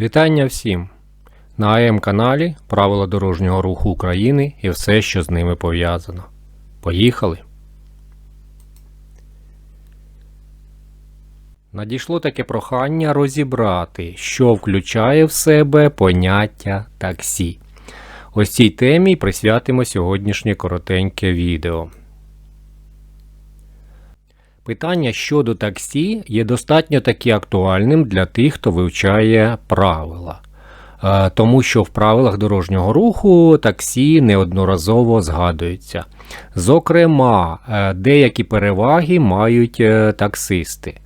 Вітання всім! На АМ каналі Правила дорожнього руху України і все, що з ними пов'язано. Поїхали! Надійшло таке прохання розібрати, що включає в себе поняття таксі. Ось цій темі присвятимо сьогоднішнє коротеньке відео. Питання щодо таксі є достатньо таки актуальним для тих, хто вивчає правила. Е, Тому що в правилах дорожнього руху таксі неодноразово згадуються. Зокрема, е, деякі переваги мають е, таксисти.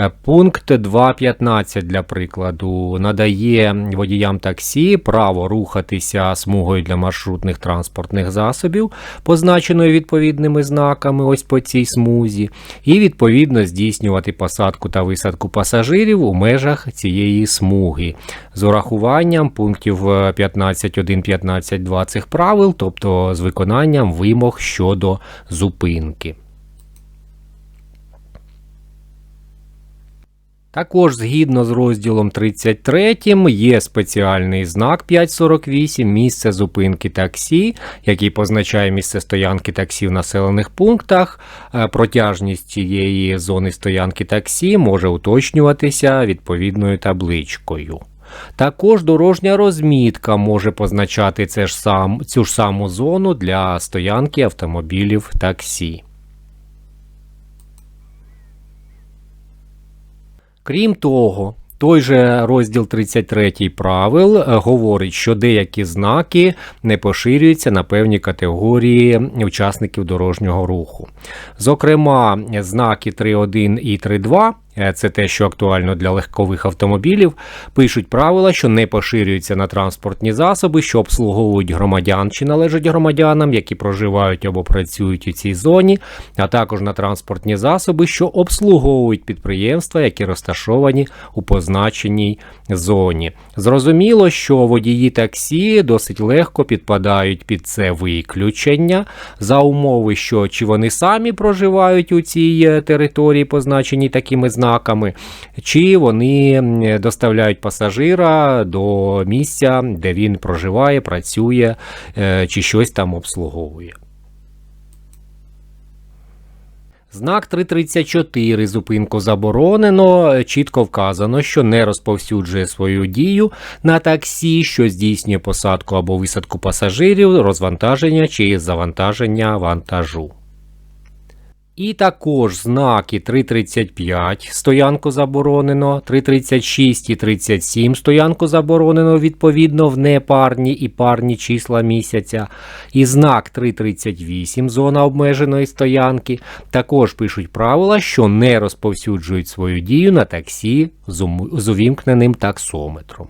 Е, Пункт 2.15, для прикладу, надає водіям таксі право рухатися смугою для маршрутних транспортних засобів, позначеною відповідними знаками ось по цій смузі, і відповідно здійснювати посадку та висадку пасажирів у межах цієї смуги з урахуванням пунктів е, 15.1, 15.2 цих правил, тобто з виконанням вимог щодо зупинки. Також згідно з розділом 33 є спеціальний знак 548 місце зупинки таксі, який позначає місце стоянки таксі в населених пунктах. Е, Протяжність цієї зони стоянки таксі може уточнюватися відповідною табличкою. Також дорожня розмітка може позначати це ж сам, цю ж саму зону для стоянки автомобілів таксі. Крім того, той же розділ 33 правил е, говорить, що деякі знаки не поширюються на певні категорії учасників дорожнього руху. Зокрема, знаки 3.1 і 3.2 е, це те, що актуально для легкових автомобілів, пишуть правила, що не поширюються на транспортні засоби, що обслуговують громадян чи належать громадянам, які проживають або працюють у цій зоні, а також на транспортні засоби, що обслуговують підприємства, які розташовані у позначеній зоні. Зрозуміло, що водії таксі досить легко підпадають під це виключення за умови, що чи вони самі проживають у цій е, території, позначеній такими знаками, чи вони доставляють пасажира до місця, де він проживає, працює е, чи щось там обслуговує. Знак 334 зупинку заборонено. Чітко вказано, що не розповсюджує свою дію на таксі, що здійснює посадку або висадку пасажирів, розвантаження чи завантаження вантажу. І також знаки 3.35 стоянку заборонено, 3.36 і 37 стоянку заборонено відповідно в непарні і парні числа місяця. І знак 3.38 зона обмеженої стоянки також пишуть правила, що не розповсюджують свою дію на таксі з увімкненим таксометром.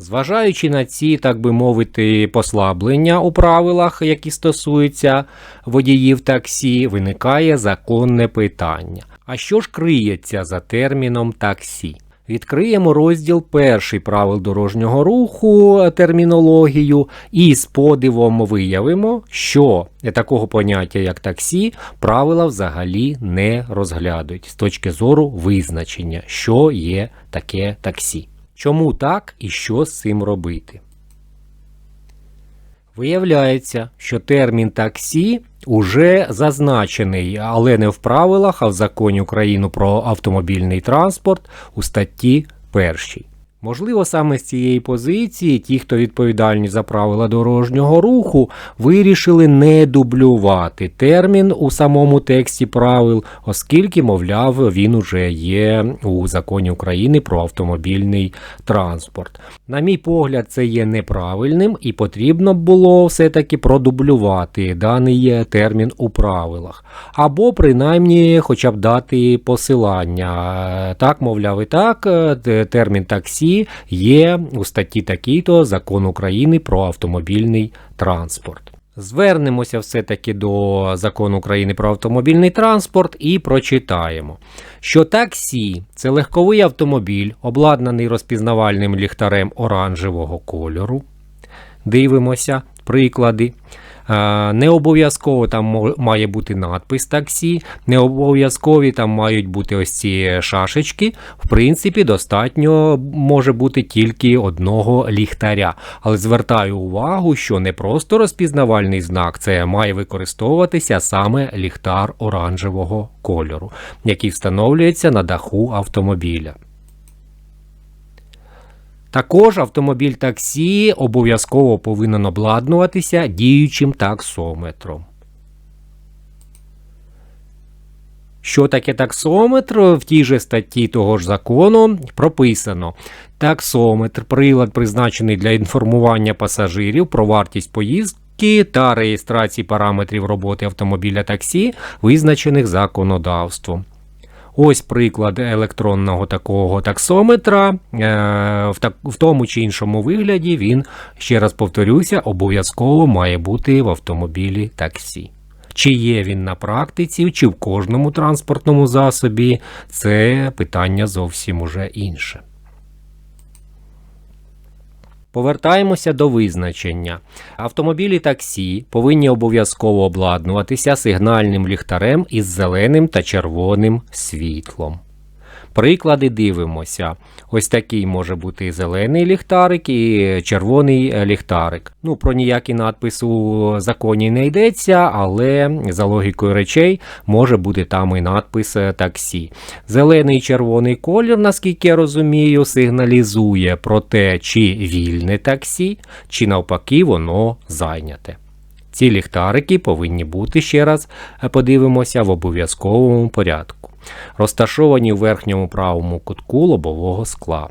Зважаючи на ці, так би мовити, послаблення у правилах, які стосуються водіїв таксі, виникає законне питання. А що ж криється за терміном таксі? Відкриємо розділ перший правил дорожнього руху, термінологію, і з подивом виявимо, що такого поняття, як таксі, правила взагалі не розглядують з точки зору визначення, що є таке таксі. Чому так і що з цим робити? Виявляється, що термін таксі уже зазначений, але не в правилах, а в законі України про автомобільний транспорт у статті 1. Можливо, саме з цієї позиції ті, хто відповідальні за правила дорожнього руху, вирішили не дублювати термін у самому тексті правил, оскільки, мовляв, він уже є у законі України про автомобільний транспорт. На мій погляд, це є неправильним і потрібно було все-таки продублювати даний термін у правилах, або принаймні хоча б дати посилання. Так, мовляв, і так, е, термін таксі є у статті такій-то Закон України про автомобільний транспорт. Звернемося все-таки до закону України про автомобільний транспорт і прочитаємо, що таксі це легковий автомобіль, обладнаний розпізнавальним ліхтарем оранжевого кольору. Дивимося приклади. Не обов'язково там має бути надпис таксі, не обов'язкові там мають бути ось ці шашечки. В принципі, достатньо може бути тільки одного ліхтаря. Але звертаю увагу, що не просто розпізнавальний знак, це має використовуватися саме ліхтар оранжевого кольору, який встановлюється на даху автомобіля. Також автомобіль таксі обов'язково повинен обладнуватися діючим таксометром. Що таке таксометр? В тій же статті того ж закону прописано: таксометр, прилад, призначений для інформування пасажирів про вартість поїздки та реєстрації параметрів роботи автомобіля таксі, визначених законодавством. Ось приклад електронного такого таксометра. Е, В, так, в тому чи іншому вигляді він, ще раз повторюся, обов'язково має бути в автомобілі таксі. Чи є він на практиці, чи в кожному транспортному засобі, це питання зовсім уже інше. Повертаємося до визначення. Автомобілі таксі повинні обов'язково обладнуватися сигнальним ліхтарем із зеленим та червоним світлом. Приклади дивимося. Ось такий може бути зелений ліхтарик і червоний е, ліхтарик. Ну, про ніякий надпис у законі не йдеться, але за логікою речей може бути там і надпис е, таксі. Зелений і червоний колір, наскільки я розумію, сигналізує про те, чи вільне таксі, чи навпаки воно зайняте. Ці ліхтарики повинні бути ще раз е, подивимося в обов'язковому порядку розташовані в верхньому правому кутку лобового скла.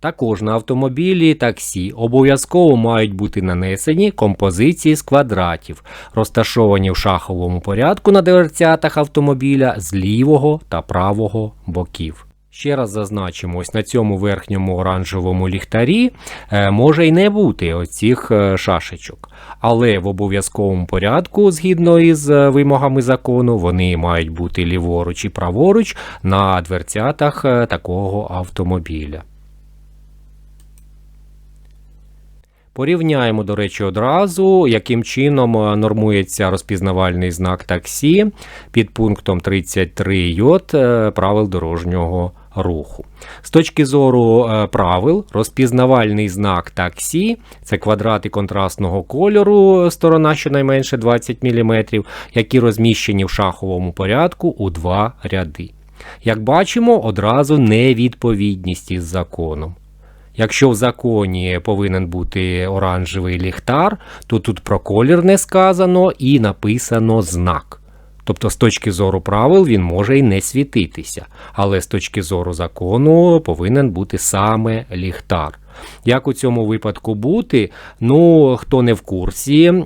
Також на автомобілі таксі обов'язково мають бути нанесені композиції з квадратів, розташовані в шаховому порядку на дверцятах автомобіля з лівого та правого боків. Ще раз зазначимо, на цьому верхньому оранжевому ліхтарі е, може й не бути оцих е, шашечок. Але в обов'язковому порядку, згідно із е, вимогами закону, вони мають бути ліворуч і праворуч на дверцятах такого автомобіля. Порівняємо, до речі, одразу, яким чином е, нормується розпізнавальний знак таксі під пунктом 33 йод е, правил дорожнього руху. З точки зору е, правил, розпізнавальний знак таксі це квадрати контрастного кольору, сторона щонайменше 20 мм, які розміщені в шаховому порядку у два ряди. Як бачимо, одразу невідповідність із законом. Якщо в законі повинен бути оранжевий ліхтар, то тут про колір не сказано і написано знак. Тобто, з точки зору правил він може й не світитися, але з точки зору закону повинен бути саме ліхтар. Як у цьому випадку бути? Ну, хто не в курсі,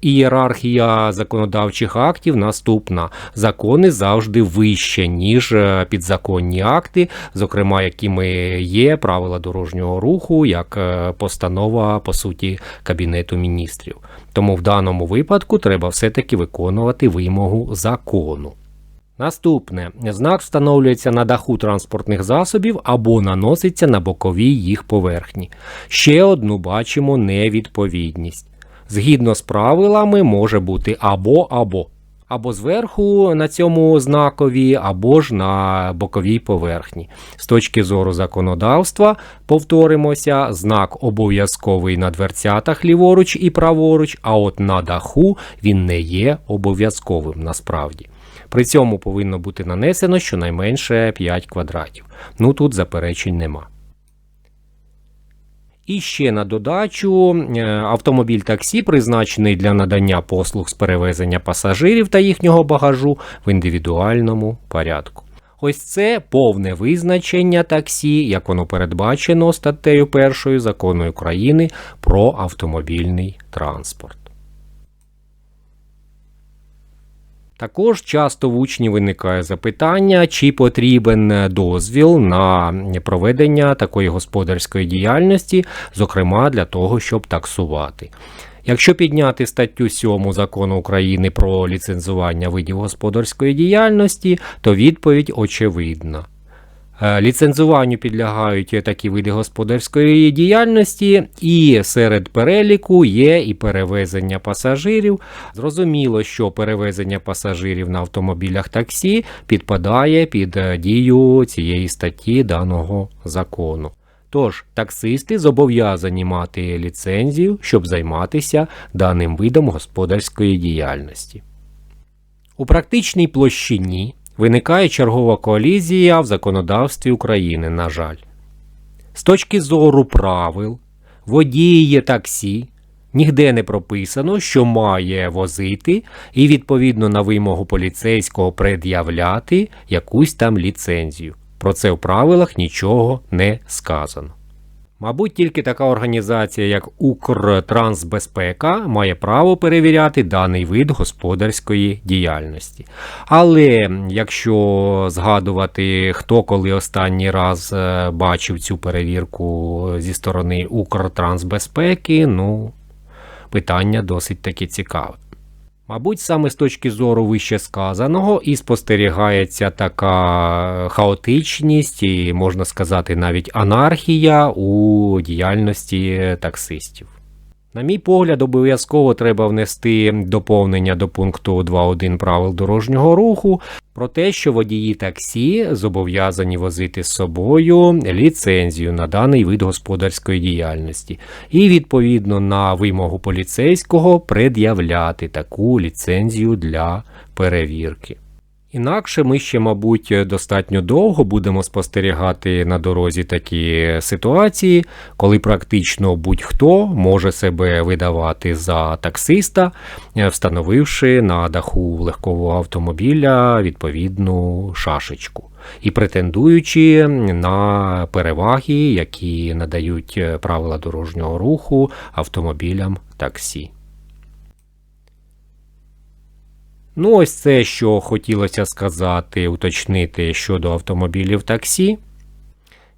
ієрархія законодавчих актів наступна. Закони завжди вище, ніж е, підзаконні акти, зокрема, якими є правила дорожнього руху, як е, постанова, по суті, Кабінету міністрів. Тому в даному випадку треба все-таки виконувати вимогу закону. Наступне знак встановлюється на даху транспортних засобів або наноситься на боковій їх поверхні. Ще одну бачимо невідповідність. Згідно з правилами, може бути або або. Або зверху на цьому знакові, або ж на боковій поверхні. З точки зору законодавства, повторимося, знак обов'язковий на дверцятах ліворуч і праворуч, а от на даху він не є обов'язковим насправді. При цьому повинно бути нанесено щонайменше 5 квадратів. Ну тут заперечень нема. І ще на додачу е, автомобіль таксі призначений для надання послуг з перевезення пасажирів та їхнього багажу в індивідуальному порядку. Ось це повне визначення таксі, як воно передбачено статтею 1 закону України про автомобільний транспорт. Також часто в учнів виникає запитання, чи потрібен дозвіл на проведення такої господарської діяльності, зокрема для того, щоб таксувати. Якщо підняти статтю 7 закону України про ліцензування видів господарської діяльності, то відповідь очевидна. Е, Ліцензуванню підлягають такі види господарської діяльності, і серед переліку є і перевезення пасажирів. Зрозуміло, що перевезення пасажирів на автомобілях таксі підпадає під е, дію цієї статті даного закону. Тож таксисти зобов'язані мати ліцензію, щоб займатися даним видом господарської діяльності. У практичній площині виникає чергова колізія в законодавстві України, на жаль. З точки зору правил, водії таксі ніде не прописано, що має возити і відповідно на вимогу поліцейського пред'являти якусь там ліцензію. Про це в правилах нічого не сказано. Мабуть, тільки така організація, як Укртрансбезпека, має право перевіряти даний вид господарської діяльності. Але якщо згадувати, хто коли останній раз е, бачив цю перевірку зі сторони Укртрансбезпеки, ну, питання досить таки цікаве. Мабуть, саме з точки зору вище сказаного і спостерігається така хаотичність, і можна сказати, навіть анархія у діяльності таксистів. На мій погляд, обов'язково треба внести доповнення до пункту 2.1 правил дорожнього руху про те, що водії таксі зобов'язані возити з собою ліцензію на даний вид господарської діяльності, і відповідно на вимогу поліцейського пред'являти таку ліцензію для перевірки. Інакше ми ще, мабуть, достатньо довго будемо спостерігати на дорозі такі ситуації, коли практично будь-хто може себе видавати за таксиста, е, встановивши на даху легкового автомобіля відповідну шашечку і претендуючи на переваги, які надають е, правила дорожнього руху автомобілям таксі. Ну, ось це, що хотілося сказати, уточнити щодо автомобілів таксі.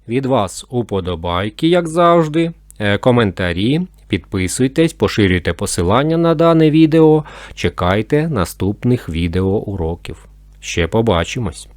Від вас уподобайки, як завжди, е, коментарі, підписуйтесь, поширюйте посилання на дане відео. Чекайте наступних відеоуроків. Ще побачимось!